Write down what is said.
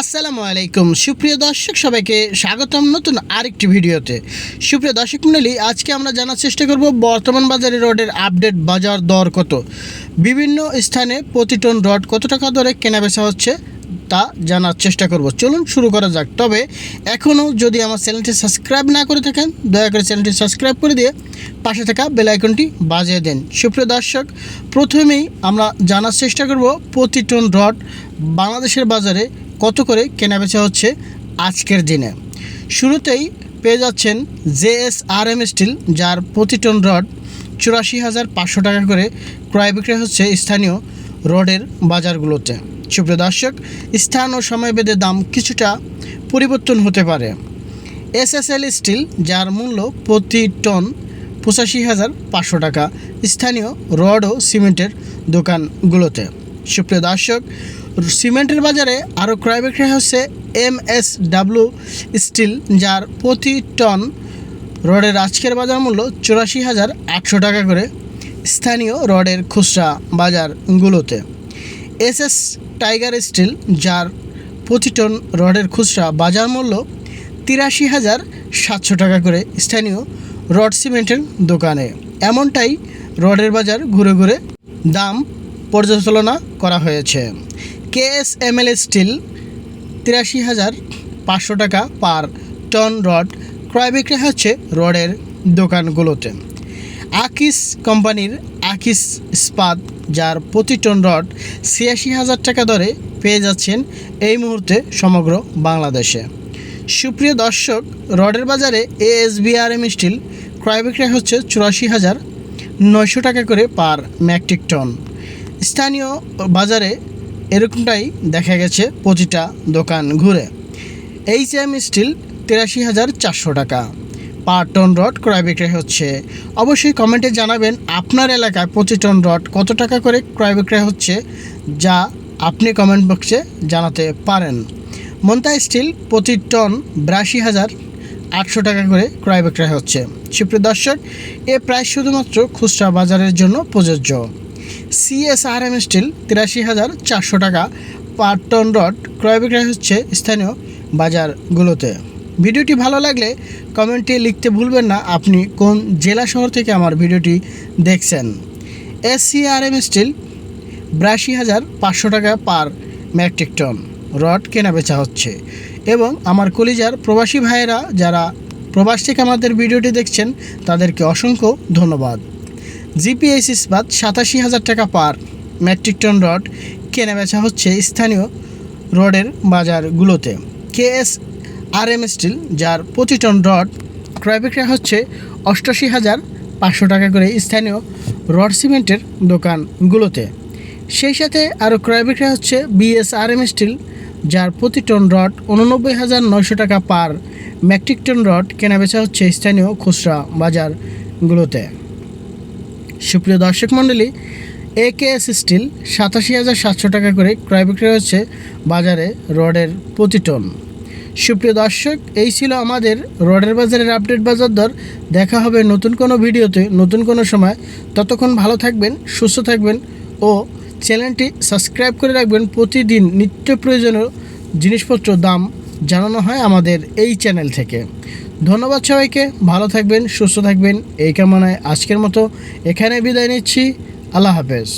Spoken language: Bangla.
আসসালামু আলাইকুম। সুপ্রিয় দর্শক, সবাইকে স্বাগতম নতুন আরেকটি ভিডিওতে। সুপ্রিয় দর্শক মণ্ডলী আজকে আমরা জানার চেষ্টা করব বর্তমান বাজারে রডের আপডেট বাজার দর কত। বিভিন্ন স্থানে প্রতি টন রড কত টাকা দরে কেনা বেচা হচ্ছে তা জানার চেষ্টা করব। চলুন শুরু করা যাক। তবে এখনও যদি আমার চ্যানেলটি সাবস্ক্রাইব না করে থাকেন, দয়া করে চ্যানেলটি সাবস্ক্রাইব করে দিয়ে পাশে থাকা বেল আইকনটি বাজিয়ে দেন। সুপ্রিয় দর্শক, প্রথমেই আমরা জানার চেষ্টা করব প্রতি টন রড বাংলাদেশের বাজারে কত করে কেনাবেচা হচ্ছে আজকের দিনে? শুরুতেই পেয়ে যাচ্ছেন জেএস আর এম স্টিল, যার প্রতি টন রড চুরাশি হাজার পাঁচশো টাকা করে ক্রয় বিক্রয় হচ্ছে স্থানীয় রডের বাজারগুলোতে। সুপ্রিয় দর্শক, স্থান ও সময় বেঁধে দাম কিছুটা পরিবর্তন হতে পারে। এসএসএল স্টিল, যার মূল্য প্রতি টন পঁচাশি হাজার পাঁচশো টাকা, স্থানীয় রড ও সিমেন্টের দোকানগুলোতে। সুপ্রিয় দর্শক সিমেন্টের বাজারে আরও ক্রয় বিক্রয় হচ্ছে এম এস ডাব্লিউ স্টিল, যার প্রতি টন রডের আজকের বাজার মূল্য চুরাশি হাজার আটশো টাকা করে স্থানীয় রডের খুচরা বাজারগুলোতে। এস এস টাইগার স্টিল, যার প্রতি টন রডের খুচরা বাজার মূল্য তিরাশি হাজার সাতশো টাকা করে স্থানীয় রড সিমেন্টের দোকানে। এমনটাই রডের বাজার ঘুরে ঘুরে দাম পর্যালোচনা করা হয়েছে। কেএসএমএল স্টিল তিরাশি হাজার পাঁচশো টাকা পার টন রড ক্রয় বিক্রয় হচ্ছে রডের দোকানগুলোতে। আকিস কোম্পানির আকিস ইস্পাত যার প্রতি টন রড ছিয়াশি হাজার টাকা দরে পেয়ে যাচ্ছেন এই মুহূর্তে সমগ্র বাংলাদেশে। সুপ্রিয় দর্শক, রডের বাজারে এএসবিআরএম স্টিল ক্রয় বিক্রয় হচ্ছে চুরাশি হাজার নয়শো টাকা করে পার ম্যাট্রিক টন স্থানীয় বাজারে এরকমটাই দেখা গেছে প্রতিটা দোকান ঘুরে। এইচ এম স্টিল তিরাশি হাজার চারশো টাকা। পার টন রড ক্রয় বিক্রয় হচ্ছে। অবশ্যই কমেন্টে জানাবেন আপনার এলাকায় প্রতি টন রড কত টাকা করে ক্রয় বিক্রয় হচ্ছে, যা আপনি কমেন্ট বক্সে জানাতে পারেন। মন্তা স্টিল প্রতি টন বিরাশি হাজার আটশো টাকা করে ক্রয় বিক্রয় হচ্ছে। সুপ্রিয় দর্শক, এ প্রায় শুধুমাত্র খুচরা বাজারের জন্য প্রযোজ্য। সিএসআরএম স্টিল তিরাশি হাজার চারশো টাকা। পার টন রড ক্রয় বিক্রয় হচ্ছে স্থানীয় বাজারগুলোতে। ভিডিওটি ভালো লাগলে কমেন্টে লিখতে ভুলবেন না, আপনি কোন জেলা শহর থেকে আমার ভিডিওটি দেখছেন। এস এসসিআরএম স্টিল বিরাশি হাজার পাঁচশো টাকা পার মেট্রিক টন রড কেনা বেচা হচ্ছে। এবং আমার কলিজার প্রবাসী ভাইয়েরা যারা প্রবাস থেকে আমাদের ভিডিওটি দেখছেন, তাদেরকে অসংখ্য ধন্যবাদ। জিপিএস ইস্পাত সাতাশি হাজার টাকা পার মেট্রিক টন রড কেনা বেচা হচ্ছে স্থানীয় রডের বাজারগুলোতে। কেএস আর এম স্টিল, যার প্রতি টন রড ক্রয় বিক্রয় হচ্ছে অষ্টাশি হাজার পাঁচশো টাকা করে স্থানীয় রড সিমেন্টের দোকানগুলোতে। সেই সাথে আরও ক্রয় বিক্রয় হচ্ছে বিএস আর এম স্টিল, যার প্রতি টন রড উননব্বই হাজার নয়শো টাকা পার মেট্রিক টন রড কেনাবেচা হচ্ছে স্থানীয় খুচরা বাজারগুলোতে। সুপ্রিয় দর্শক মণ্ডলী এ কে এস স্টিল সাতাশি হাজার সাতশো টাকা করে ক্রয় বিক্রয় হচ্ছে বাজারে রডের প্রতি টন। সুপ্রিয় দর্শক, এই ছিল আমাদের রডের বাজারের আপডেট বাজার দর। দেখা হবে নতুন কোনো ভিডিওতে, নতুন কোনো সময়। ততক্ষণ ভালো থাকবেন, সুস্থ থাকবেন ও চ্যানেলটি সাবস্ক্রাইব করে রাখবেন। প্রতিদিন নিত্য প্রয়োজনীয় জিনিসপত্র দাম জানানো হয় আমাদের এই চ্যানেল থেকে। ধন্যবাদ সবাইকে, ভালো থাকবেন, সুস্থ থাকবেন, এই কামনায় আজকের মতো এখানে বিদায় নিচ্ছি, আল্লাহ হাফেজ।